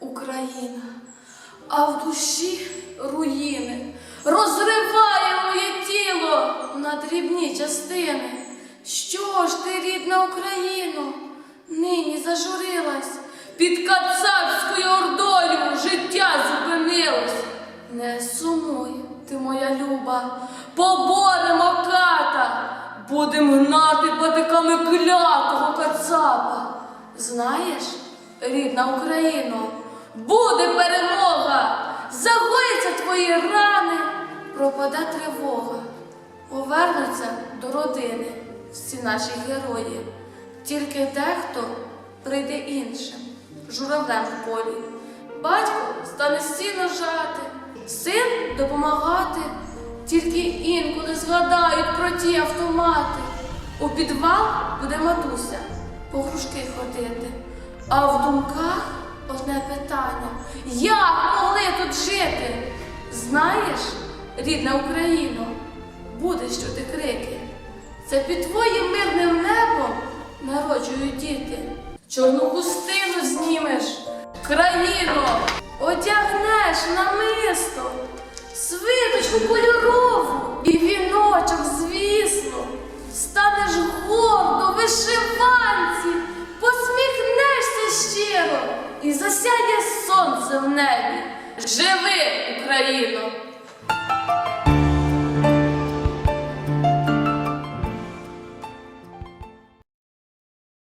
Україна, А в душі руїни, розрив на дрібні частини. Що ж ти, рідна Україну, нині зажурилась, під кацапською ордою життя зупинилось. Не сумуй ти, моя люба, поборемо ката, будем гнати патиками клятого кацапа. Знаєш, рідна Україно, буде перемога, загоїться твої рани, пропаде тривога повернуться до родини всі наші герої. Тільки дехто прийде іншим, журавлем в полі. Батько стане сіно жати, син допомагати, тільки інколи згадають про ті автомати. У підвал буде матуся по грушки ходити. А в думках одне питання: як могли тут жити? Знаєш, рідна Україно, буде що ти крики. Це під твоїм мирним небом народжують діти. Чорну хустину знімеш, країно, одягнеш на мисто, свиточку кольорову і віночок, звісно, станеш гордо, вишиванці, посміхнешся щиро і засяє сонце в небі. Живи, Україно!